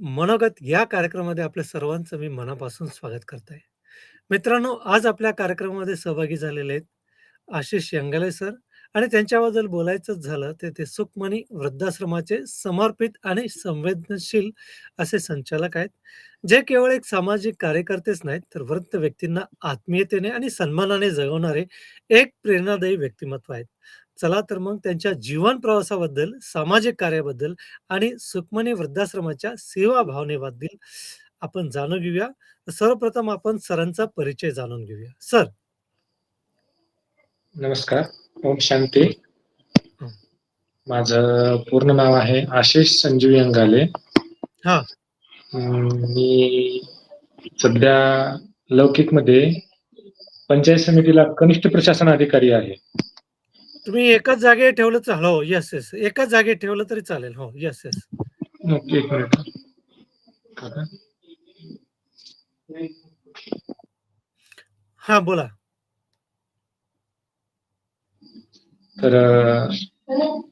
मनोगत या कार्यक्रमामध्ये आपल्या सर्वांचं मी मनापासून स्वागत करत आहे. मित्रांनो, आज आपल्या कार्यक्रमामध्ये सहभागी झालेले आहेत आशिष यंगाले सर आणि त्यांच्याबद्दल बोलायचंच झालं तर ते सुखमणी वृद्धाश्रमाचे समर्पित आणि संवेदनशील असे संचालक आहेत. जे केवळ एक सामाजिक कार्यकर्तेच नाहीत, तर वृद्ध व्यक्तींना आत्मीयतेने आणि सन्मानाने जगवणारे एक प्रेरणादायी व्यक्तिमत्व आहेत. चला तर मग त्यांच्या जीवन प्रवासाबद्दल, सामाजिक कार्याबद्दल आणि सुखमणी वृद्धाश्रमाच्या सेवा भावनेबद्दल आपण जाणून घेऊया. सर्वप्रथम आपण सरांचा परिचय जाणून घेऊया. सर नमस्कार. ओम शांती. हं. माझं पूर्ण नाव आहे आशिष संजीव यंगाले. हां. मी सध्या लौकिकमध्ये पंचायत समितीला कनिष्ठ प्रशासन अधिकारी आहे. तुम्ही एकाच जागेवर ठेवलं तर हो, येस, येस. एकाच जागेवर ठेवलं तरी चालेल. हो, येस, येस. ओके, एक मिनिट. काका. हां, बोला. तर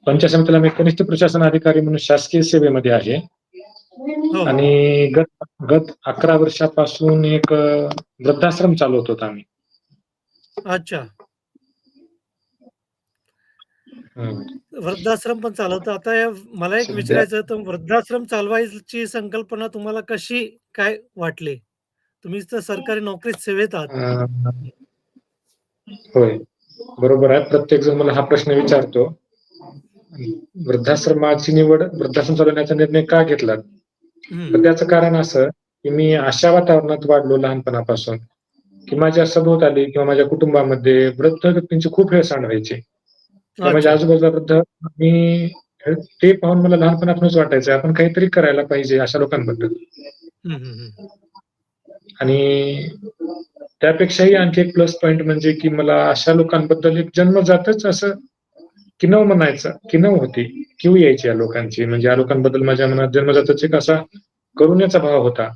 पंचायत समितीला मी कनिष्ठ प्रशासन अधिकारी म्हणून शासकीय सेवेमध्ये आहे. हो. आणि गत गत 11 वर्षापासून एक वृद्धाश्रम चालवत होतो आम्ही. अच्छा. वृद्धाश्रम पण चालवता. आता मला एक विचारायचं होतं, वृद्धाश्रम चालवायची संकल्पना तुम्हाला कशी काय वाटली? तुम्ही तर सरकारी नोकरीत सेवेत आहात. होय. बरोबर आहे. प्रत्येकजण मला हा प्रश्न विचारतो. वृद्धाश्रमाची निवड वृद्धाश्रम चालवण्याचा निर्णय का घेतला? तर. त्याचं कारण असं, की मी अशा वातावरणात वाढलो लहानपणापासून, की माझ्या सभोवताली किंवा माझ्या कुटुंबामध्ये वृद्ध व्यक्तींची खूप हेळसांड व्हायची. माझ्या. आजूबाजूला वृद्ध आणि ते पाहून मला लहानपणापासूनच वाटायचं, आपण काहीतरी करायला पाहिजे अशा लोकांबद्दल. आणि त्यापेक्षाही आणखी एक प्लस पॉइंट म्हणजे, की मला अशा लोकांबद्दल एक जन्मजातच असं किनव म्हणायचं, किनव होती. कीव यायची या लोकांची. म्हणजे या लोकांबद्दल माझ्या मनात जन्मजातच एक असा करुण्याचा भाव होता.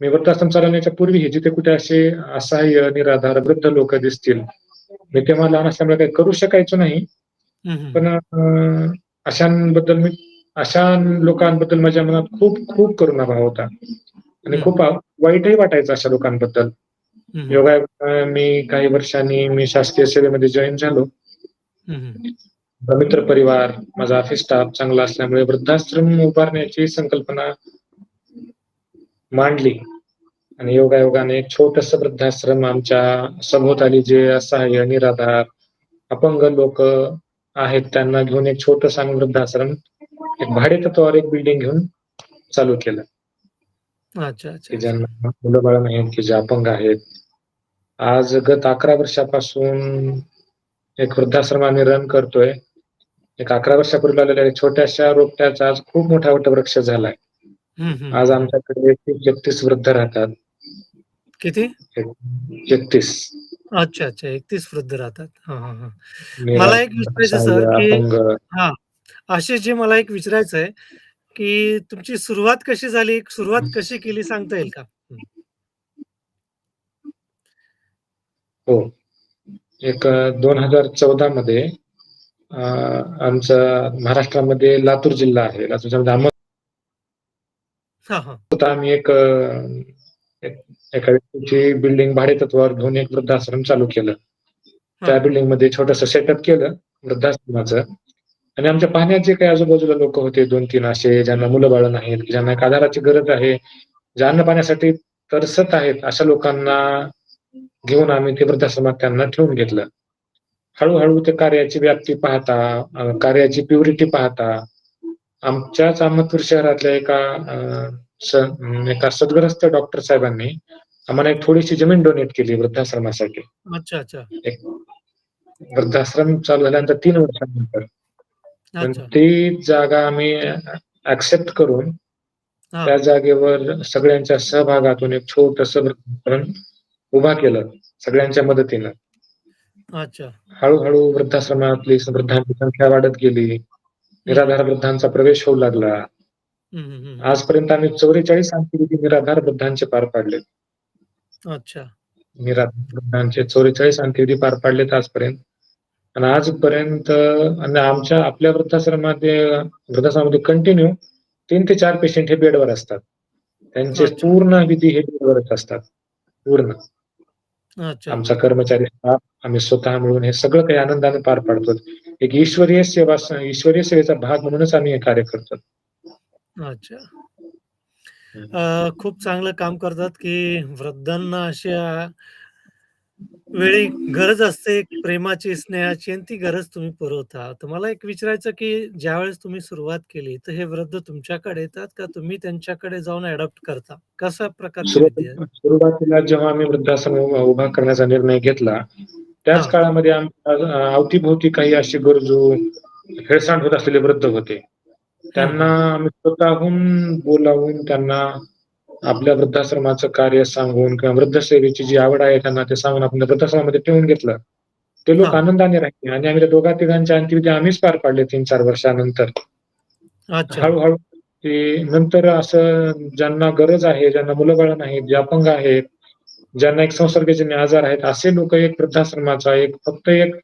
मी वृद्धाश्रम चालवण्याच्या पूर्वीही जिथे कुठे असे असहाय्य, निराधार वृद्ध लोकं दिसतील, मी तेव्हा लहान असल्यामुळे काही करू शकायचो नाही. पण अशांबद्दल मी अशा लोकांबद्दल माझ्या मनात खूप खूप करुणाभाव होता. आणि खूप वाईटही वाटायचं अशा लोकांबद्दल. योगायोगानं मी काही वर्षांनी मी शासकीय सेवेमध्ये जॉइन झालो. मित्र परिवार, माझा ऑफिस स्टाफ चांगला असल्यामुळे वृद्धाश्रम उभारण्याची संकल्पना मांडली. आणि योगायोगाने एक छोटंसं वृद्धाश्रम आमच्या सभोवताली जे असहाय्य, निराधार, अपंग लोकं आहेत, त्यांना घेऊन एक छोटंसं आम्ही वृद्धाश्रम एक भाडेतत्त्वावर एक बिल्डिंग घेऊन चालू केलं. अच्छा, की. ज्यांना मुलं-बाळं नाहीत, की जे अपंग आहेत. आज गत 11 वर्षापासून एक वृद्धाश्रम आम्ही रन करतोय. एक 11 वर्षापूर्वी लावलेल्या छोट्याशा रोपट्याचा आज खूप मोठा वटवृक्ष झालाय. आज. आमच्याकडे 31 वृद्ध राहतात. किती? एक 31. अच्छा, अच्छा. 31 वृद्ध राहतात. हां, हां, हां. मला एक विचारायचं सर, की. हां, आशिषजी मला एक विचारायचं आहे, की तुमची सुरुवात कशी झाली? सुरुवात कशी केली सांगता येईल का? हं. एक अ, 2014 मध्ये अ, आमचा महाराष्ट्रामध्ये लातूर जिल्हा आहे. लातूर आम्ही एक एका व्यक्तीची बिल्डिंग भाडेतत्त्वावर घेऊन एक वृद्धाश्रम चालू केलं. त्या हां. बिल्डिंगमध्ये छोटंसं सेटअप केलं वृद्धाश्रमाचं. आणि आमच्या पाहण्यात जे काही आजूबाजूला लोकं होते 2-3 असे ज्यांना मुलं-बाळं नाहीत, ज्यांना एक आधाराची गरज आहे, जे अन्न-पाण्यासाठी तरसत आहेत, अशा लोकांना घेऊन आम्ही ते वृद्धाश्रमात त्यांना ठेवून घेतलं. हळू-हळू त्या कार्याची व्याप्ती पाहता, कार्याची प्युरिटी पाहता, आमच्याच अहमदपूर शहरातल्या एका एका सद्ग्रस्त डॉक्टर साहेबांनी आम्हाला एक थोडीशी जमीन डोनेट केली वृद्धाश्रमासाठी. अच्छा, अच्छा. एक वृद्धाश्रम चालू झाल्यानंतर 3 वर्षानंतर. ती जागा आम्ही एक्सेप्ट करून त्या. जागेवर सगळ्यांच्या सहभागातून एक छोटंसं उभा केलं सगळ्यांच्या मदतीनं. अच्छा. हळू-हळू वृद्धाश्रमातली वृद्धांची संख्या वाढत गेली. निराधार वृद्धांचा प्रवेश होऊ लागला. आजपर्यंत आम्ही 44 अंत्यविधी निराधार वृद्धांचे पार पाडलेत. अच्छा. निराधार वृद्धांचे 44 अंत्यविधी पार पाडलेत आजपर्यंत. आणि आजपर्यंत आणि आमच्या आपल्या वृद्धाश्रमामध्ये वृद्धाश्रमामध्ये कंटिन्यू तीन ते चार पेशंट हे बेडवर असतात त्यांचे. पूर्ण विधी हे बेडवरच असतात पूर्ण. आमचा कर्मचारी स्टाफ आम्ही स्वतः मिळून हे सगळं काही आनंदाने पार पाडतो एक ईश्वरीय सेवा ईश्वरीय सेवेचा भाग म्हणूनच आम्ही हे कार्य करतो अच्छा. अ, खूप चांगलं काम करतात, की वृद्धांना अशा वेळी गरज असते प्रेमाची, स्नेहाची आणि ती गरज तुम्ही पुरवता. तर मला एक विचारायचं, की ज्यावेळेस तुम्ही सुरुवात केली, तर हे वृद्ध तुमच्याकडे येतात का तुम्ही त्यांच्याकडे जाऊन अडॉप्ट करता? कशा प्रकारची विधी आहे? सुरुवातीला सुरुवातीला जेव्हा आम्ही वृद्धाश्रम उभा उभा करण्याचा निर्णय घेतला, त्याच हां. काळामध्ये आमच्या अ, अवतीभोवती काही असे गरजू, हेळसांड होत असलेले वृद्ध होते. त्यांना. आम्ही स्वतःहून बोलावून त्यांना आपल्या वृद्धाश्रमाचं कार्य सांगून किंवा वृद्धसेवेची जी आवड आहे त्यांना ते सांगून आपण वृद्धाश्रमामध्ये ठेवून घेतलं. ते लोक. आनंदाने राहिले आणि आम्ही त्या दोघा-तिघांच्या अंत्यविधी आम्हीच पार पाडले 3-4 वर्षानंतर. अच्छा. हळू-हळू ते नंतर असं ज्यांना गरज आहे, ज्यांना मुलं-बाळं नाहीत, जे अपंग आहेत, ज्यांना एक संसर्गजन्य आजार आहेत, असे लोक एक वृद्धाश्रमाचा एक फक्त एक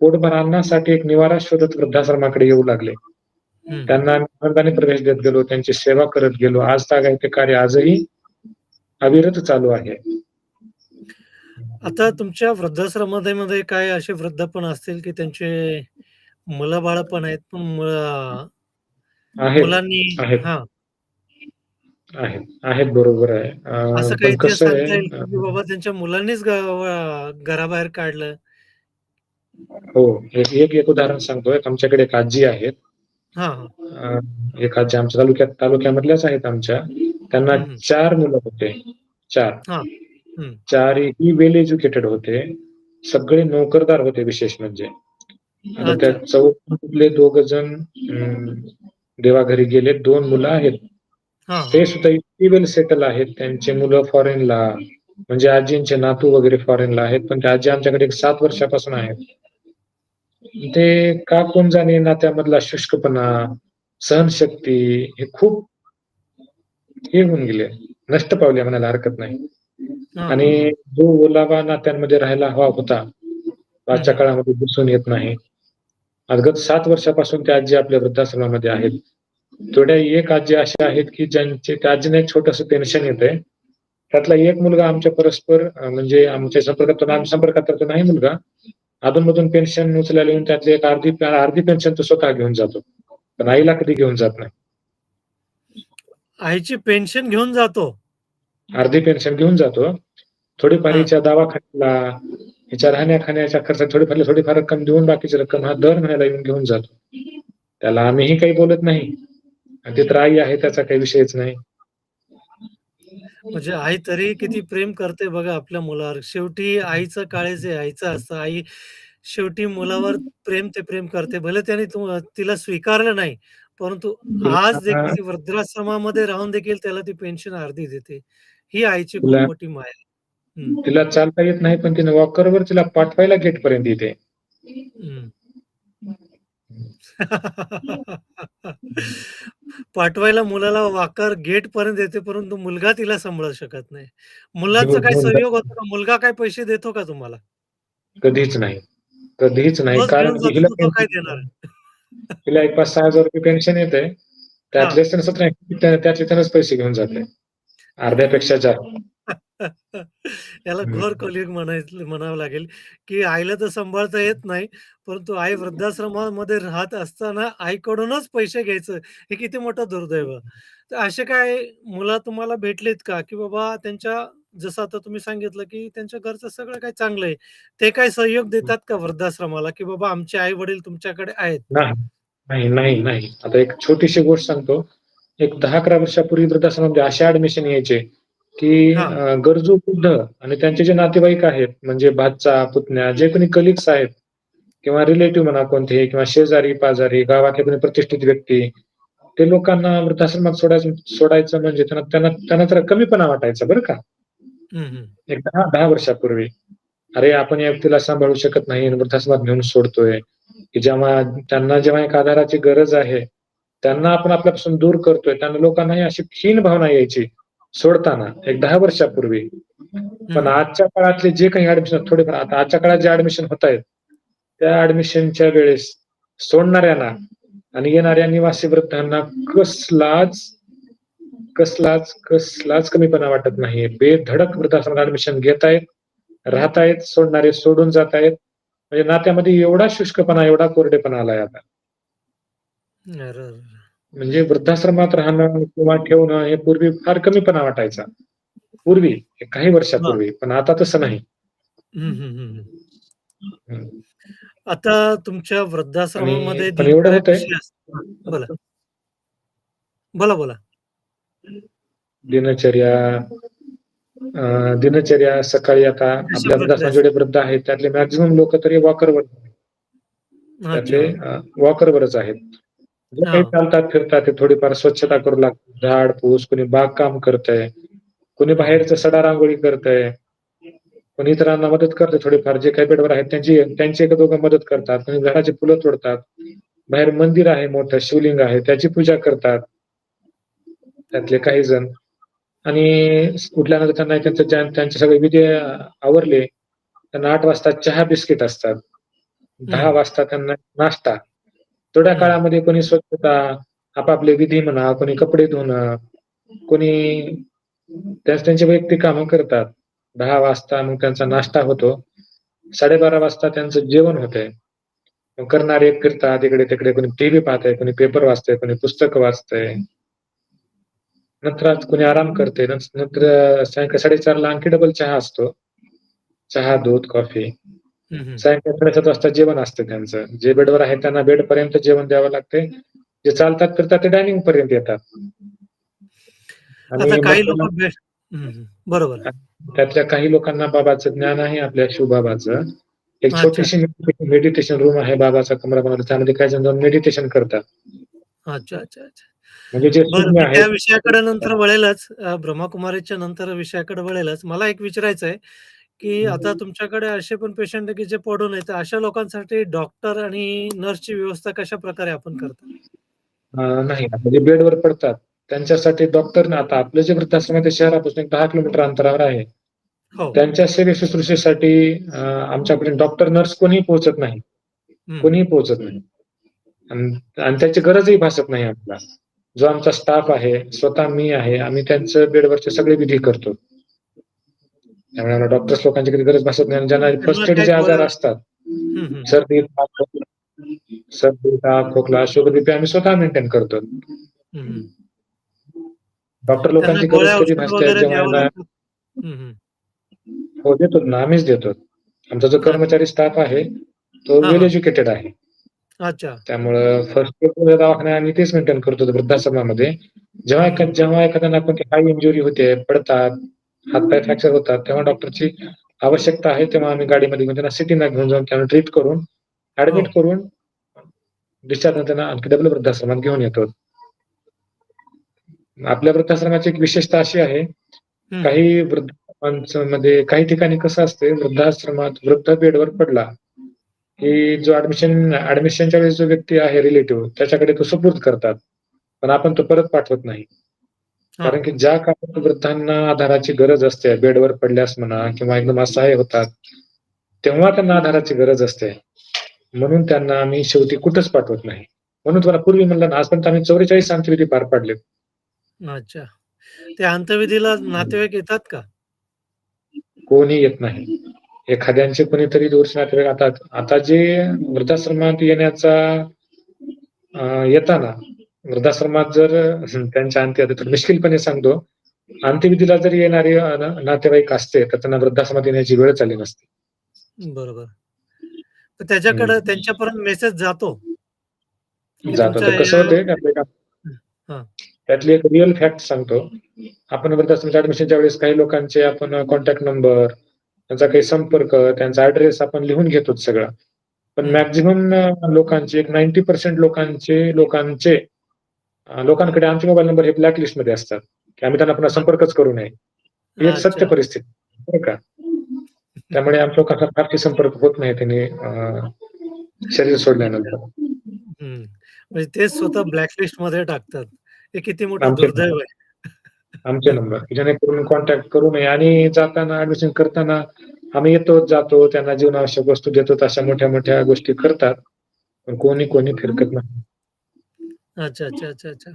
पोटभर अन्नासाठी एक निवारा शोधत वृद्धाश्रमाकडे येऊ लागले. त्यांना आम्ही प्रवेश देत गेलो, त्यांची सेवा करत गेलो. आज तागायत ते कार्य आजही अविरत चालू आहे. आता तुमच्या वृद्धाश्रमामध्ये मध्ये काही असे वृद्ध पण असतील, की त्यांचे मुलं-बाळं पण आहेत, पण मुलं मुलांनी आहेत. आहेत, बरोबर आहे. असं काही बाबा त्यांच्या मुलांनीच घराबाहेर काढलं? हो. एक एक उदाहरण सांगतो. एक आमच्याकडे एक आजी आहेत. एक आजी आमच्या तालुक्यात तालुक्यामधल्याच आहेत आमच्या. त्यांना. 4 मुलं होते. 4. हं. चारही वेल एज्युकेटेड होते. सगळे नोकरदार होते विशेष म्हणजे. त्या. चौघांमधले दोघं जण देवाघरी गेलेत. 2 मुलं आहेत. ते. सुद्धा इतकी वेल सेटल आहेत. त्यांची मुलं फॉरेनला म्हणजे आजींचे नातू वगैरे फॉरेनला आहेत. पण त्या आजी आमच्याकडे एक 7 वर्षापासून आहेत. ते का कोण जाणे नात्यामधला शुष्कपणा, सहनशक्ती हे खूप हे होऊन गेले. नष्ट पावले म्हणायला हरकत नाही. आणि. जो ओलावा नात्यांमध्ये राहायला हवा होता, आजच्या. काळामध्ये दिसून येत नाही. आज गत 7 वर्षापासून त्या आजी आपल्या वृद्धाश्रमामध्ये आहेत. थोड्या एक आजी अशा आहेत, की ज्यांचे त्या आजींना एक छोटंसं पेन्शन येतंय. त्यातला एक मुलगा आमच्या परस्पर म्हणजे आमच्या संपर्कात आम्ही संपर्कात तर नाही मुलगा. अधून-मधून पेन्शन उचलायला येऊन त्यातली एक अर्धी अर्धी पेन्शन तो स्वतः घेऊन जातो. पण आईला कधी घेऊन जात नाही. आईची पेन्शन घेऊन जातो? अर्धी पेन्शन घेऊन जातो. थोडीफार. हिच्या दवाखान्याला, हिच्या राहण्या-खाण्याच्या खर्चात थोडीफार थोडीफार रक्कम देऊन बाकीची रक्कम हा दर महिन्याला येऊन घेऊन जातो. त्याला आम्हीही काही बोलत नाही. आणि ती तर आई आहे त्याचा काही विषयच नाही. म्हणजे आई तरी किती प्रेम करते बघा आपल्या मुलावर. शेवटी आईचं काळीज हे आईचं असतं. आई शेवटी मुलावर प्रेम ते प्रेम करते. भले त्याने तु तिला स्वीकारलं नाही, परंतु आज देखील ती वृद्धाश्रमामध्ये राहून देखील त्याला ती पेन्शन अर्धी देते. ही आईची खूप तिला मोठी माया आहे. हं. तिला चालता येत नाही, पण तिने वॉकरवर तिला पाठवायला गेटपर्यंत येते. हं. पाठवायला मुलाला वॉकर गेटपर्यंत येते, परंतु मुलगा तिला सांभाळू शकत नाही. मुलाचा घेऊन सहयोग. होतो का? मुलगा काही पैसे देतो का तुम्हाला? कधीच नाही. कधीच नाही. कारण काय देणार? तिला एक ₹5,000-6,000 पेन्शन येतंय. हां. त्यातले 17 त्यातले त्यानंच पैसे घेऊन जाते. अर्ध्यापेक्षा जास्त. याला घोर. कलियुग म्हणायचं म्हणावं लागेल, की आईला तर सांभाळता येत नाही, परंतु आई वृद्धाश्रमामध्ये राहत असताना आईकडूनच पैसे घ्यायचं, हे किती मोठं दुर्दैव. तर असे काय मुलं तुम्हाला भेटलीत का? की बाबा त्यांच्या जसं आता तुम्ही सांगितलं, की त्यांच्या घरचं सगळं काही चांगलं आहे. ते काही सहयोग देतात का वृद्धाश्रमाला, की बाबा आमचे आई-वडील तुमच्याकडे आहेत? नाही. नाही, नाही. आता एक छोटीशी गोष्ट सांगतो. एक 10-11 वर्षापूर्वी वृद्धाश्रमामध्ये असे ॲडमिशन यायचे, की. अ, गरजू वृद्ध आणि त्यांचे जे नातेवाईक आहेत, म्हणजे भाचा, पुतण्या जे कोणी कलीग्स आहेत किंवा रिलेटिव्ह म्हणा कोणतेही किंवा शेजारी-पाजारी, गावातले कोणी प्रतिष्ठित व्यक्ती, ते लोकांना वृद्धाश्रमात सोडायचं सोडायचं म्हणजे त्यांना त्यांना त्यांना जरा कमीपणा वाटायचा बरं का. हं, हं. एक 10-10 वर्षापूर्वी. अरे, आपण या व्यक्तीला सांभाळू शकत नाही आणि वृद्धाश्रमात नेऊन सोडतोय, की जेव्हा त्यांना जेव्हा एक आधाराची गरज आहे, त्यांना आपण आपल्यापासून दूर करतोय. त्यांना लोकांनाही अशी क्षीण भावना यायची सोडताना एक 10 वर्षापूर्वी. पण. आजच्या काळातले जे काही ॲडमिशन थोडेफार आता आजच्या काळात जे ॲडमिशन होतायत, त्या ॲडमिशनच्या वेळेस सोडणाऱ्यांना आणि येणाऱ्या निवासी वृद्धांना कसलाच कसलाच कसलाच कमीपणा वाटत नाही बेधडक वृद्धाश्रमात ऍडमिशन घेतायत राहतायत सोडणारे सोडून जात आहेत म्हणजे नात्यामध्ये एवढा शुष्कपणा एवढा कोरडेपणा आलाय आता. म्हणजे वृद्धाश्रमात राहणं किंवा ठेवणं हे पूर्वी फार कमीपणा वाटायचा. पूर्वी काही वर्षापूर्वी पण आता तसं नाही. आता तुमच्या वृद्धाश्रमामध्ये एवढं? बोला. बोला बोला. दिनचर्या दिनचर्या सकाळी आता आपल्या प्रकारे वृद्धाश्रमात जेवढे वृद्ध आहेत त्यातले मॅक्झिमम लोक तरी वॉकरवर त्यातले वॉकरवरच आहेत. जे काही. चालतात फिरतात ते थोडीफार स्वच्छता करू लागतात झाड फूस कोणी बाग काम करतंय कोणी बाहेरचं सडा रांगोळी करतंय कोणी इतरांना मदत करते थोडीफार जे काही बेडवर आहेत त्यांची त्यांची एक दोघं मदत करतात कोणी झाडाची फुलं तोडतात बाहेर मंदिर आहे मोठं शिवलिंग आहे त्याची पूजा करतात त्यातले काही जण आणि उठल्यानंतर त्यांना त्यांचं त्यांचे सगळे विधी आवरले त्यांना आठ वाजता चहा बिस्किट असतात दहा. वाजता त्यांना नाश्ता थोड्या. काळामध्ये कोणी स्वच्छता आपापले विधी म्हणा कोणी कपडे धुणं कोणी त्याच त्यांची वैयक्तिक कामं करतात. दहा वाजता मग त्यांचा नाश्ता होतो. साडेबारा वाजता त्यांचं जेवण होतंय. मग करणारे फिरतात इकडे तिकडे कोणी टीव्ही पाहतंय कोणी पेपर वाचतंय कोणी पुस्तक वाचतंय. नंतर आज कोणी आराम करते नंतर सायंकाळी साडेचारला आणखी डबल चहा असतो. चहा दूध कॉफी. सायंकाळी साडेसात वाजता जेवण असतं त्यांचं. जे बेडवर आहे त्यांना बेड पर्यंत जेवण द्यावं लागते. जे चालतात फिरतात ते डायनिंग पर्यंत येतात. बरोबर. त्यातल्या काही लोकांना बाबाचं ज्ञान आहे आपल्या शिवबाबाचं एक. छोटीशी मेडिटेशन रूम आहे बाबाचा कमरा बनवला. त्यामध्ये काही जण मेडिटेशन करतात. अच्छा अच्छा अच्छा. म्हणजे जे त्या विषयाकडे नंतर वळेलच. ब्रह्मकुमारीच्या नंतर विषयाकडे वळेलच. मला एक विचारायचं आहे की आता तुमच्याकडे असे पण पेशंट की जे पडून येतात अशा लोकांसाठी डॉक्टर आणि नर्सची व्यवस्था कशा प्रकारे आपण करतो? नाही. म्हणजे बेडवर पडतात. त्यांच्यासाठी डॉक्टर आता आपलं जे वृद्धाश्रम आहे ते शहरापासून दहा किलोमीटर अंतरावर आहे. हो. त्यांच्या सेवे शुश्रूषेसाठी आमच्याकडे डॉक्टर नर्स कोणी पोहोचत नाही. कोणीही पोहोचत नाही. आणि आणि त्याची गरजही भासत नाही आपल्याला. जो आमचा स्टाफ आहे स्वतः मी आहे आम्ही त्यांचं बेडवरचे सगळे विधी करतो. त्यामुळे आम्हाला डॉक्टर्स लोकांची कधी गरज भासत नाही. ज्यांना फर्स्ट एड जे आजार असतात. सर्दी सर्दी ताप खोकला शुगर बीपी आम्ही स्वतः मेंटेन करतो. डॉक्टर लोकांची गरज कधी भासते. हो देतो ना आम्हीच देतो. आमचा जो कर्मचारी स्टाफ आहे तो वेल. एज्युकेटेड आहे. अच्छा. त्यामुळं फर्स्ट एड दवाखाना आम्ही तेच मेंटेन करतो वृद्धाश्रमामध्ये. जेव्हा जेव्हा एखाद्याला कोणती हाय इंजुरी होते पडतात हातपाय फ्रॅक्चर होतात तेव्हा डॉक्टरची आवश्यकता आहे तेव्हा आम्ही गाडीमध्ये घेऊन त्यांना सिटीला घेऊन जाऊन त्यांना ट्रीट करून ऍडमिट हो. करून डिस्चार्ज त्यांना आणखी डबल वृद्धाश्रमात घेऊन येतो आपल्या वृद्धाश्रमाची एक विशेषता अशी आहे. काही वृद्धाश्रमांमध्ये काही ठिकाणी कसं असते वृद्धाश्रमात वृद्ध बेडवर पडला की जो ऍडमिशन ऍडमिशनच्या वेळेस जो व्यक्ती आहे रिलेटिव्ह त्याच्याकडे तो सुपूर्द करतात पण आपण तो परत पाठवत नाही. कारण की ज्या काळात वृद्धांना आधाराची गरज असते बेडवर पडल्यास म्हणा किंवा एकदम असहाय्य होतात तेव्हा त्यांना आधाराची गरज असते. म्हणून त्यांना आम्ही शेवटी कुठंच पाठवत नाही. म्हणून तुम्हाला पूर्वी म्हणलं ना आजपर्यंत आम्ही चौवेचाळीस अंत्यविधी पार पाडले. अच्छा. ते अंत्यविधीला नातेवाईक येतात का? कोणी येत नाही. एखाद्यांचे कोणीतरी दूरचे नातेवाईक आता आता जे वृद्धाश्रमात येण्याचा येताना वृद्धाश्रमात जर त्यांच्या अंत्य आता तर मिश्किलपणे सांगतो अंत्यविधीला जर येणारे नातेवाईक असते तर त्यांना वृद्धाश्रमात येण्याची वेळ आली नसते बरोबर त्याच्याकडे. त्यांच्यापर्यंत मेसेज जातो जातो कसं होतंय त्यातलं एक हा. रिअल फॅक्ट सांगतो आपण वृद्धाश्रमाच्या ऍडमिशनच्या वेळेस काही लोकांचे आपण कॉन्टॅक्ट नंबर त्यांचा काही संपर्क त्यांचा ऍड्रेस आपण लिहून घेतो सगळं पण. मॅक्झिमम लोकांचे एक नाईन्टी पर्सेंट लोकांचे लोकांचे लोकांकडे आमचे मोबाईल नंबर हे ब्लॅक लिस्टमध्ये असतात. की आम्ही त्यांना पुन्हा संपर्कच करू नये. ही एक सत्य. परिस्थिती बरं का? त्यामुळे आमच्या लोकांचा फारशी संपर्क होत नाही त्यांनी शरीर सोडल्यानंतर. म्हणजे ते स्वतः ब्लॅकलिस्टमध्ये टाकतात. हे किती मोठं आमचे- दुर्दैव आहे. आमचे नंबर जेणेकरून कॉन्टॅक्ट करू नये आणि जाताना ऍडमिशन करताना आम्ही येतो जातो त्यांना जीवनावश्यक वस्तू देतो अशा मोठ्या मोठ्या गोष्टी करतात. पण कोणी कोणी फिरकत नाही. अच्छा, अच्छा, अच्छा, अच्छा.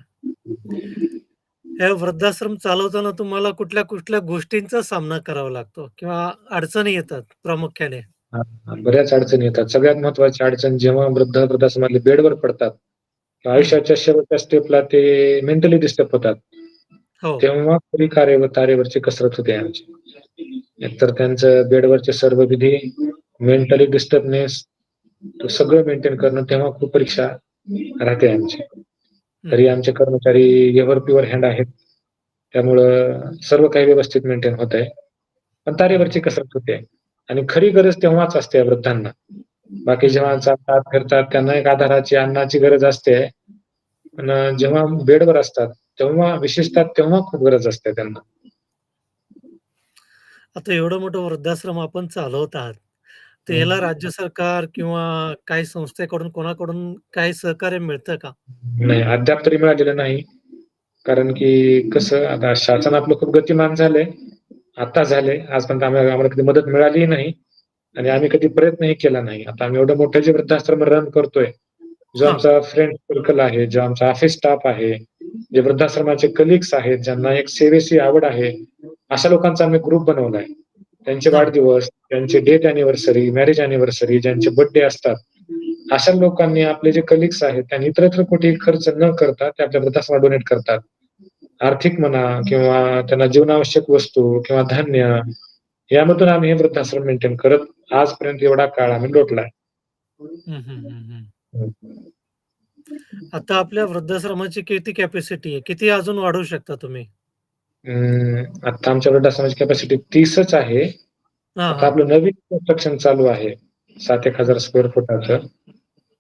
हे वृद्धाश्रम चालवताना तुम्हाला कुठल्या-कुठल्या गोष्टींचा सामना करावा लागतो किंवा अडचणी येतात प्रामुख्याने? बऱ्याच अडचणी येतात. सगळ्यात महत्त्वाची अडचण जेव्हा वृद्ध वृद्धाश्रमातले बेडवर पडतात. आयुष्याच्या शेवटच्या स्टेपला ते मेंटली डिस्टर्ब होतात. हो. तेव्हा खरी कार्य तारेवरची कसरत होते आमची. एकतर त्यांचं बेडवरचे सर्व विधी, मेंटली डिस्टर्बनेस ते सगळं मेंटेन करणं तेव्हा खूप परीक्षा राहते आमची. तरी. आमचे कर्मचारी एव्हर प्युअर हँड आहेत. त्यामुळं सर्व काही व्यवस्थित मेंटेन होतंय. पण हं, तारेवरची. कसरत होते आणि खरी गरज तेव्हाच असते वृद्धांना. बाकी जेव्हा. चालतात, फिरतात त्यांना एक आधाराची, अन्नाची गरज असते. पण जेव्हा बेडवर असतात, तेव्हा विशेषतः तेव्हा खूप गरज असते त्यांना. आता एवढं मोठं वृद्धाश्रम आपण चालवत हं. राज्य सरकार किंवा काही संस्थेकडून कोणाकडून काही सहकार्य मिळतं का? नाही, अद्याप तरी मिळालेलं नाही. कारण की कसं आता शासन आपलं खूप गतिमान झालंय. आता झालंय. आजपर्यंत आम्हाला आम्हाला कधी मदत मिळालीही नाही आणि आम्ही कधी प्रयत्नही केला नाही. आता आम्ही एवढं मोठं जे वृद्धाश्रम रन करतोय, जो. आमचा फ्रेंड सर्कल आहे, जो आमचा ऑफिस स्टाफ आहे, जे वृद्धाश्रमाचे कलीग्स आहेत, ज्यांना एक सेवेची आवड आहे, अशा लोकांचा आम्ही ग्रुप बनवलाय. त्यांचे. वाढदिवस, त्यांचे डेथ अॅनिव्हर्सरी, मॅरेज अॅनिव्हर्सरी, ज्यांचे बर्थडे असतात, अशा लोकांनी आपले जे कलीग्स आहेत, त्यांनी इतरत्र कुठेही खर्च न करता ते आपल्या वृद्धाश्रमाला डोनेट करतात. आर्थिक म्हणा किंवा त्यांना जीवनावश्यक वस्तू किंवा धान्य यामधून आम्ही हे वृद्धाश्रम मेंटेन करत आजपर्यंत एवढा काळ आम्ही लोटलाय. आता आपल्या वृद्धाश्रमाची किती कॅपॅसिटी आहे? किती अजून वाढवू शकता तुम्ही? आता आमच्या वृद्धाश्रमाची कॅपॅसिटी 30च आहे. आता. आपलं नवीन कन्स्ट्रक्शन चालू आहे. 7,000-1,000 स्क्वेअर फुटाचं.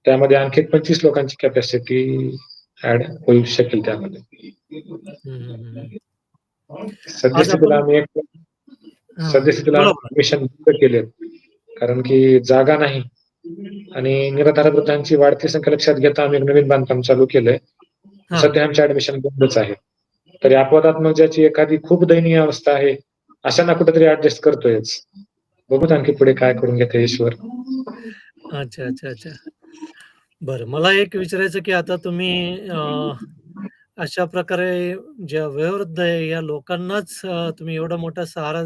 त्यामध्ये आणखी 25 लोकांची कॅपॅसिटी ॲड होऊ शकेल त्यामध्ये. सद्यस्थितीला आम्ही एक. सद्यस्थितीला. ॲडमिशन बंद केलेत. कारण की जागा नाही आणि निराधार वृद्धांची वाढती संख्या लक्षात घेता आम्ही एक नवीन बांधकाम चालू केलंय. सध्या आमची ॲडमिशन बंदच आहे. तरी अपवादात्मक ज्याची एखादी खूप दयनीय अवस्था आहे, अशांना कुठेतरी ऍडजस्ट करतोयच. बघूत आणखी पुढे काय करून घेते ईश्वर. अच्छा, अच्छा, अच्छा. बर मला एक विचारायचं की आता तुम्ही अशा प्रकारे ज्या वयोवृद्ध आहे या लोकांनाच तुम्ही एवढा मोठा सहारा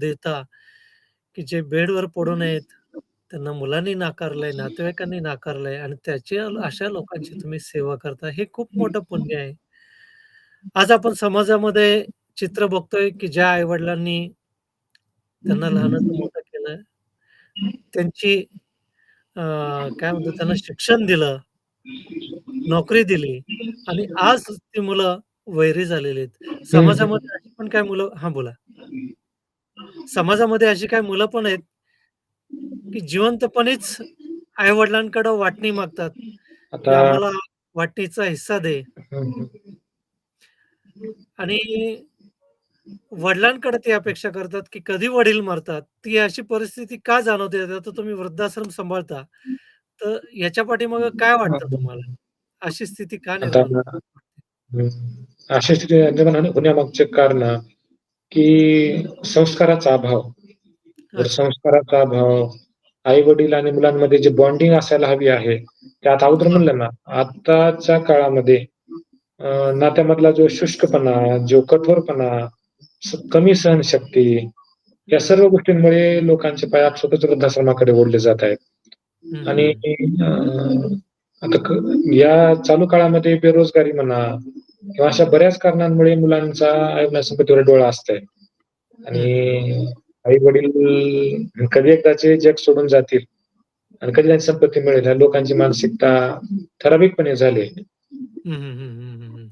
देता, की जे बेडवर पडून आहेत. त्यांना मुलांनी नाकारलंय, नातेवाईकांनी नाकारलंय आणि त्याच्या अशा लोकांची तुम्ही सेवा करता. हे खूप मोठं पुण्य आहे. आज आपण समाजामध्ये चित्र बघतोय, की ज्या आई-वडिलांनी त्यांना लहानाचं मोठं केलं. त्यांची काय म्हणतात त्यांना शिक्षण दिलं. नोकरी दिली आणि आज ती मुलं वैरी झालेली आहेत. समाजामध्ये अशी पण काही मुलं हां, बोला. समाजामध्ये अशी काही मुलं पण आहेत, की जिवंतपणेच आई-वडिलांकडे वाटणी मागतात, आम्हाला वाटणीचा हिस्सा दे. आणि वडिलांकडे ती अपेक्षा करतात, की कधी वडील मरतात. ती अशी परिस्थिती का जाणवते? आता तुम्ही वृद्धाश्रम सांभाळता, तर याच्या पाठीमागे काय वाटतं तुम्हाला? अशी स्थिती का आता निर्माण होते? हं, अशी स्थिती निर्माण होण्यामागचे कारण की संस्काराचा अभाव. संस्काराचा अभाव, आई-वडील आणि मुलांमध्ये जी बॉन्डिंग असायला हवी आहे, ते आता अगोदर. म्हणलं ना, आत्ताच्या काळामध्ये नात्यामधला जो शुष्कपणा, जो कठोरपणा, कमी सहनशक्ती, या सर्व गोष्टींमुळे लोकांचे पाय आपसुकच वृद्धाश्रमाकडे ओढले जात आहेत. आणि आता या चालू काळामध्ये बेरोजगारी म्हणा किंवा अशा बऱ्याच कारणांमुळे मुलांचा आई-वडिलांसंगतीवर डोळा असतंय. आणि आई-वडील कधी एकदाचे जग सोडून जातील आणि कधी त्यांची संपत्ती मिळेल, लोकांची मानसिकता ठराविकपणे झाली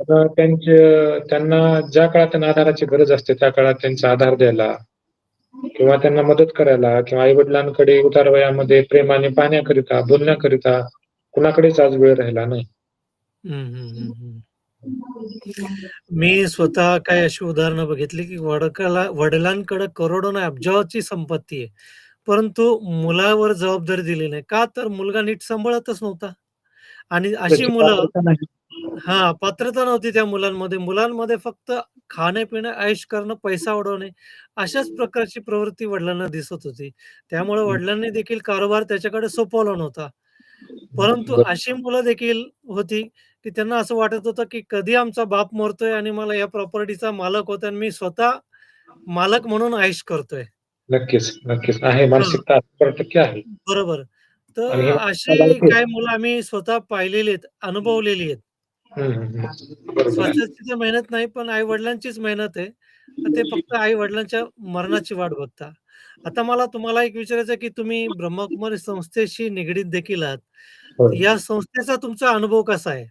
त्यांचे त्यांना ज्या काळात त्यांना आधाराची गरज असते, त्या काळात त्यांचा आधार द्यायला किंवा त्यांना मदत करायला किंवा आई-वडिलांकडे उतार वयामध्ये प्रेमाने पाहण्याकरिता, बोलण्याकरिता कुणाकडेच आज वेळ राहिला नाही. मी स्वतः काही अशी उदाहरणं बघितली, की वडकाला वडिलांकडे करोडो नाही अब्जावधी संपत्ती आहे. परंतु मुलावर जबाबदारी दिली नाही. का? तर मुलगा नीट सांभाळतच नव्हता. आणि अशी मुलं. हां, पात्रता नव्हती त्या मुलांमध्ये. मुलांमध्ये फक्त खाणे-पिणे, ऐश करणं, पैसा उडवणे अशाच प्रकारची प्रवृत्ती वडिलांना दिसत होती. त्यामुळे वडिलांनी देखील कारभार त्याच्याकडे सोपवला नव्हता. परंतु. अशी मुलं देखील होती, की त्यांना असं वाटत होतं, की कधी आमचा बाप मरतोय आणि मला या प्रॉपर्टीचा मालक होतोय आणि मी स्वतः मालक म्हणून ऐश करतोय. नक्कीच, नक्कीच. आहे. मानसिकता 100% आहे. बरोबर. तर अशी काही मुलं आम्ही स्वतः पाहिलेली आहेत, अनुभवलेली आहेत. स्वतःची मेहनत नाही, पण आई-वडिलांचीच मेहनत आहे. ते फक्त आई-वडिलांच्या मरणाची वाट बघता. आता मला तुम्हाला एक विचारायचं की तुम्ही ब्रह्मकुमारी संस्थेशी निगडीत देखील आहात. हो. या संस्थेचा तुमचा अनुभव कसा आहे?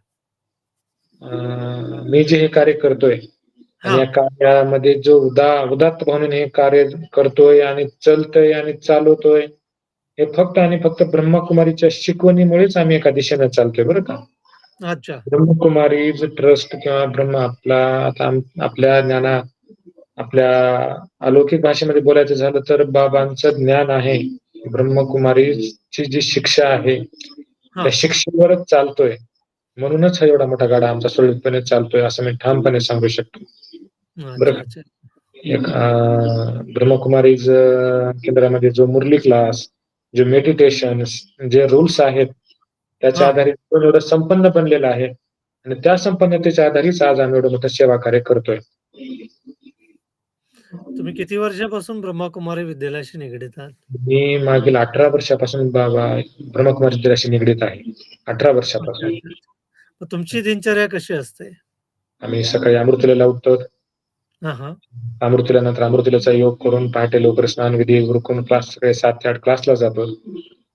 मी जे हे कार्य करतोय. या कार्यामध्ये जो उदा उदात्त भावनेने हे कार्य करतोय आणि चलतोय आणि चालवतोय, हे फक्त आणि फक्त ब्रह्मकुमारीच्या शिकवणीमुळेच आम्ही एका दिशेने चालतोय बरं का. अच्छा. ब्रह्मकुमारीज ट्रस्ट किंवा ब्रह्म आपला आता आपल्या ज्ञाना आपल्या अलौकिक भाषेमध्ये बोलायचं झालं तर बाबांचं ज्ञान आहे. ब्रह्मकुमारीची जी शिक्षा आहे. त्या शिक्षेवरच चालतोय. म्हणूनच हा एवढा मोठा गाडा आमचा सुरळीतपणे चालतोय असं मी ठामपणे सांगू शकतो. बरं ब्रह्मकुमारीज केंद्रामध्ये जो मुरली क्लास, जे मेडिटेशन्स, जे रूल्स आहेत, त्याच्या एवढं संपन्न बनलेला आहे आणि त्या संपन्नतेच्या आधारेच आज आम्ही एवढं मोठं सेवा कार्य करतोय. तुम्ही किती वर्षापासून ब्रह्मकुमारी विद्यालयाशी निगडीत आहात? मी मागील 18 वर्षापासून बाबा ब्रह्मकुमारी विद्यालयाशी निगडीत आहे. 18 अच्छा, वर्षापासून. तुमची दिनचर्या कशी असते? आम्ही सकाळी अमृतवेळेला उठतो. अमृतवेळेनंतर अमृतवेळेचा योग करून पहाटे लवकर स्नानविधी उरकून क्लास सकाळी 7 ते 8 क्लासला जातो.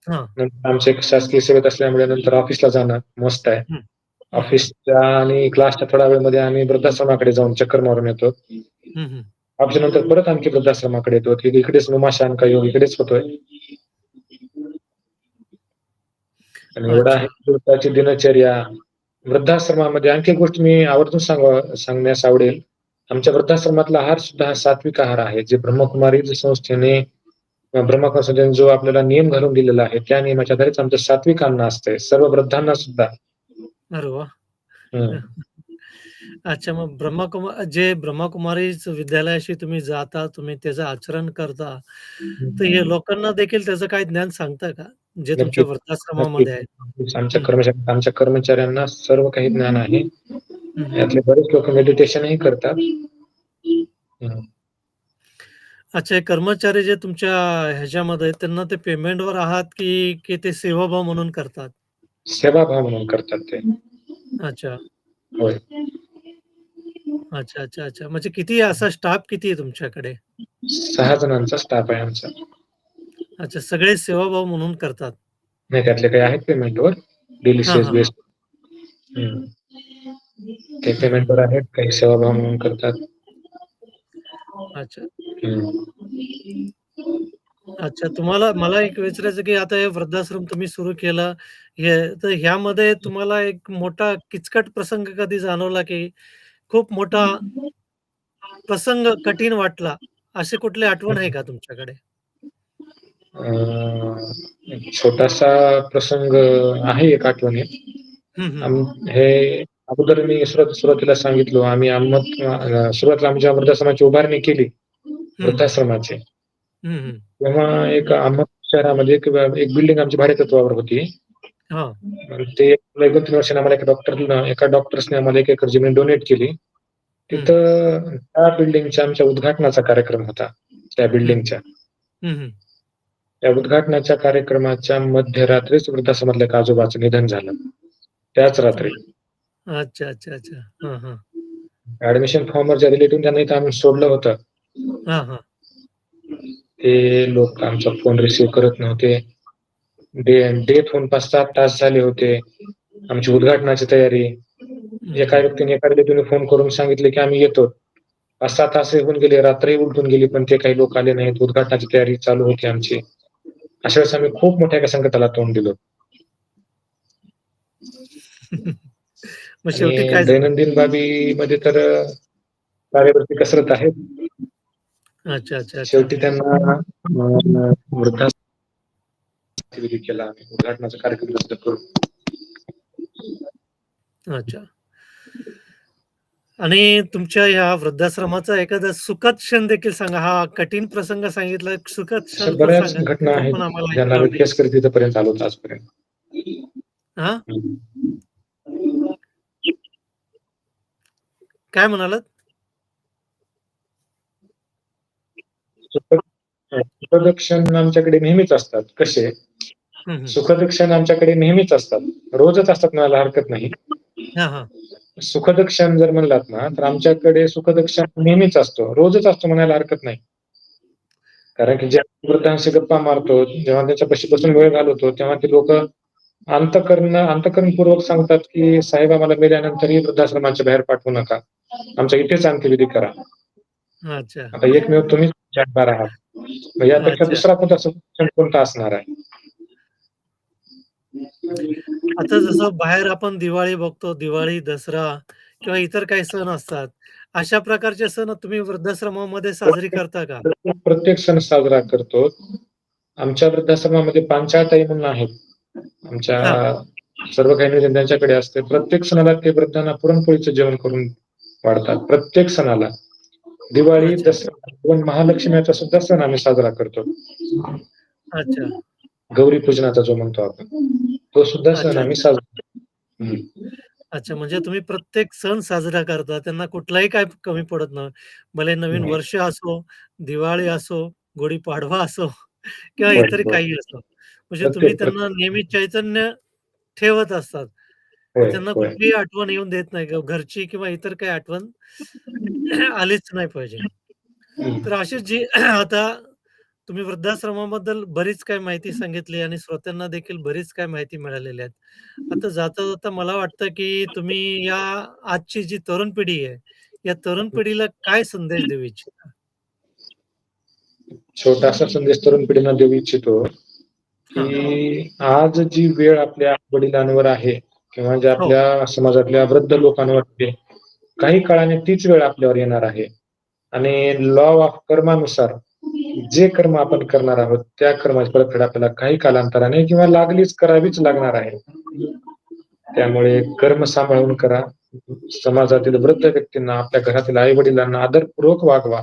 नंतर आमचे शासकीय सेवेत असल्यामुळे नंतर ऑफिसला जाणं मस्ट आहे. ऑफिसच्या आणि क्लासच्या थोड्या वेळामध्ये आम्ही वृद्धाश्रमाकडे जाऊन चक्कर मारून येतो. हं. ऑफिसनंतर परत आणखी वृद्धाश्रमाकडे येतो. इकडेच का योग इकडेच होतोय. आणि एवढा. दिवसाची दिनचर्या. वृद्धाश्रमामध्ये आणखी एक गोष्ट मी आवर्जून सांगावं सांगण्यास आवडेल. आमच्या वृद्धाश्रमातला आहार सुद्धा हा सात्विक आहार आहे. जे ब्रह्मकुमारी संस्थेने ब्रह्मकुमारी संस्थेने जो आपल्याला नियम घालून दिलेला आहे, त्या नियमाच्या आधारेच आमचं सात्विक अन्न असतंय. सर्व वृद्धांना सुद्धा. अरे. अच्छा मग ब्रह्मकुमा जे ब्रह्मकुमारीज विद्यालयाशी तुम्ही जाता, तुम्ही त्याचं आचरण करता, तर हे लोकांना देखील त्याचं काही ज्ञान सांगता का? जे तुमच्या वृद्धाश्रमामध्ये? नक्कीच. आमच्या. कर्मचारी आमच्या कर्मचाऱ्यांना सर्व काही ज्ञान आहे. यातले बरेच लोकं मेडिटेशनही करतात. अच्छा हे कर्मचारी जे तुमच्या ह्याच्यामध्ये आहेत, त्यांना ते पेमेंटवर आहात, की की ते सेवाभाव म्हणून करतात? सेवाभाव म्हणून करतात ते. अच्छा. होय. अच्छा, अच्छा, अच्छा. म्हणजे किती असा स्टाफ किती आहे तुमच्याकडे? 6 जणांचा स्टाफ आहे आमचा. अच्छा सगळे सेवाभाव म्हणून करतात. नाही त्यातले काही आहेत पेमेंटवर. डेली हां, सेल्स हां. हां. हं. हं, हं, पेमेंटवर. आहेत, काही सेवाभाव म्हणून करतात. अच्छा. अच्छा तुम्हाला मला एक विचारायचं, की आता हे वृद्धाश्रम तुम्ही सुरू केलं, हे तर ह्यामध्ये तुम्हाला एक मोठा किचकट प्रसंग कधी जाणवला, की खूप मोठा प्रसंग कठीण वाटला, अशी कुठली आठवण आहे का तुमच्याकडे? छोटासा प्रसंग आहे एक आठवणीत. हं, अगोदर मी सुरुवात सुरुवातीला सांगितलं आम्ही सुरुवातीला आमच्या वृद्धाश्रमाची उभारणी केली. वृद्धाश्रमाची. तेव्हा एक शहरामध्ये एक एक बिल्डिंग आमची भाडेतत्त्वावर होती. हां. आणि ते 1-2-3 वर्षांनी आम्हाला एका डॉक्टरनं एका डॉक्टर्सने आम्हाला 1 एकर जमीन डोनेट केली. तिथं त्या बिल्डिंगच्या आमच्या उद्घाटनाचा कार्यक्रम होता. त्या. बिल्डिंगच्या. त्या उद्घाटनाच्या कार्यक्रमाच्या मध्यरात्रीच वृद्धाश्रमातल्या एका आजोबाचं निधन झालं. त्याच रात्री. अच्छा, अच्छा, अच्छा. ॲडमिशन फॉर्मवर ज्या रिलेटिव्हनी त्यांना इथं आणून सोडलं होतं. हां, हां. ते लोक आमचा फोन रिसीव्ह करत नव्हते. डे डेथ होऊन 5-7 तास झाले होते. आमची उद्घाटनाची तयारी. एका. व्यक्तीने एका रिलेटिव्हने फोन करून सांगितले, की आम्ही येतो. 5-6 तास होऊन गेले, रात्रही उलटून गेली, पण ते काही लोक आले नाहीत. उद्घाटनाची तयारी चालू होती आमची. अशा वेळेस आम्ही खूप मोठ्या एका संकटाला तोंड दिलं. दैनंदिन बाबीमध्ये तर अ, कार्यवरती कसरत आहे. अच्छा, अच्छा. शेवटी त्यांना केला. उद्घाटनाचा कार्यक्रम रद्द करून. अच्छा. आणि तुमच्या या वृद्धाश्रमाचा एखादा सुखद क्षण देखील सांगा. हा कठीण प्रसंग सांगितला, सुखद क्षण बऱ्याच. घटना आहेत, पण आम्हाला ज्यांना करत इथपर्यंत आलोत आजपर्यंत. हां? हं. काय म्हणालात? सुखद क्षण आमच्याकडे नेहमीच असतात. कसे? सुखद क्षण आमच्याकडे नेहमीच असतात. रोजच असतात म्हणायला हरकत नाही. हां, हां. सुखद क्षण जर म्हणलात ना, तर आमच्याकडे सुखद क्षण नेहमीच असतो. रोजच असतो म्हणायला हरकत नाही. कारण की जेव्हा वृद्धांशी गप्पा मारतो, जेव्हा त्याच्यापाशी बसून वेळ घालवतो, तेव्हा ती लोकं अंतःकरण अंतःकरणपूर्वक सांगतात, की "साहेब आम्हाला मेल्यानंतरही वृद्धाश्रमाच्या बाहेर पाठवू नका. आमच्या इथेच अंत्यविधी करा." अच्छा. आता एकमेव तुम्हीच जगणार आहात. मग यापेक्षा. दुसरा कोणता क्षण कोणता असणार आहे? आता जसं बाहेर आपण दिवाळी बघतो, दिवाळी, दसरा किंवा इतर काही सण असतात. अशा प्रकारचे सण तुम्ही वृद्धाश्रमामध्ये साजरी करता का? प्रत्येक सण साजरा करतो. आमच्या वृद्धाश्रमामध्ये पांचाळताई म्हणून आहेत. आमच्या. सर्व काही नियोजन त्यांच्याकडे असते. प्रत्येक सणाला ते वृद्धांना पुरणपोळीचं जेवण करून वाढतात. प्रत्येक सणाला. दिवाळी. दसरा महालक्ष्मीचा सुद्धा सण आम्ही साजरा करतो. अच्छा. गौरी पूजनाचा जो म्हणतो आपण. तो सुद्धा सण अच्छा, आम्ही. साजरा करतो. अच्छा, म्हणजे तुम्ही प्रत्येक सण साजरा करता. त्यांना कुठलाही काही कमी पडत नाही. भले नवीन. वर्ष असो, दिवाळी असो, गुढीपाडवा असो किंवा इतर. काही असो. म्हणजे तुम्ही त्यांना. नेहमी चैतन्य ठेवत असतात. त्यांना. कुठलीही आठवण येऊन देत नाही. घरची किंवा इतर काही आठवण आलीच नाही पाहिजे. तर अशी जी आता तुम्ही वृद्धाश्रमाबद्दल बरीच काही माहिती सांगितली आणि श्रोत्यांना देखील बरीच काही माहिती मिळालेली आहे. आता जाता-जाता मला वाटतं, की तुम्ही या आजची जी तरुण पिढी आहे, या तरुण पिढीला काय संदेश देऊ इच्छिता? छोटासा संदेश तरुण पिढीला देऊ इच्छितो. की आज जी वेळ आपल्या वडिलांवर आहे किंवा जे हो. आपल्या समाजातल्या वृद्ध लोकांवर आहे, काही काळाने तीच वेळ आपल्यावर येणार आहे. आणि लॉ ऑफ कर्मानुसार जे कर्म आपण करणार आहोत, त्या कर्माची परतफेड आपल्याला काही कालांतराने किंवा लागलीच करावीच लागणार आहे. त्यामुळे कर्म सांभाळून करा. समाजातील वृद्ध व्यक्तींना, आपल्या घरातील आई-वडिलांना आदरपूर्वक वागवा.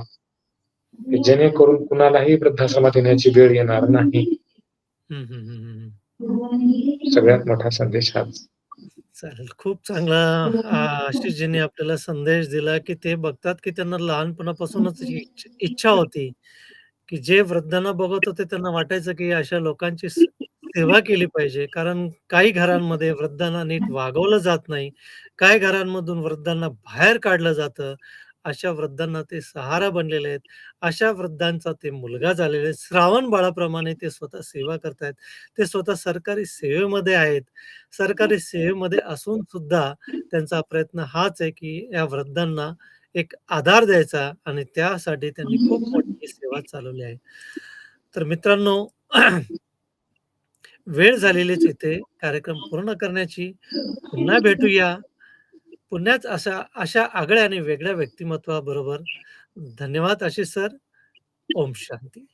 जेणेकरून कुणालाही वृद्धाश्रमात येण्याची वेळ येणार नाही. सगळ्यात मोठा संदेश हाच. चालेल. खूप चांगला अ, आशिषजींनी आपल्याला संदेश दिला, की ते बघतात, की त्यांना लहानपणापासूनच ही इच्छ इच्छा होती, की जे वृद्धांना बघत होते त्यांना वाटायचं, की अशा लोकांची स सेवा केली पाहिजे. कारण काही घरांमध्ये वृद्धांना नीट वागवलं जात नाही. काही घरांमधून वृद्धांना बाहेर काढलं जातं. अशा वृद्धांना ते सहारा बनलेले आहेत. अशा वृद्धांचा ते मुलगा झालेले आहेत. श्रावण बाळाप्रमाणे ते स्वतः सेवा करतायत. ते स्वतः सरकारी सेवेमध्ये आहेत. सरकारी सेवेमध्ये असून सुद्धा त्यांचा प्रयत्न हाच आहे, की या वृद्धांना एक आधार द्यायचा आणि त्यासाठी त्यांनी खूप मोठी सेवा चालवली आहे. तर मित्रांनो वेळ झालेलीच इथे कार्यक्रम पूर्ण करण्याची. पुन्हा भेटूया. पुण्याच अशा अशा आगळ्या आणि वेगळ्या व्यक्तिमत्वाबरोबर. धन्यवाद आशिष सर. ओम शांती.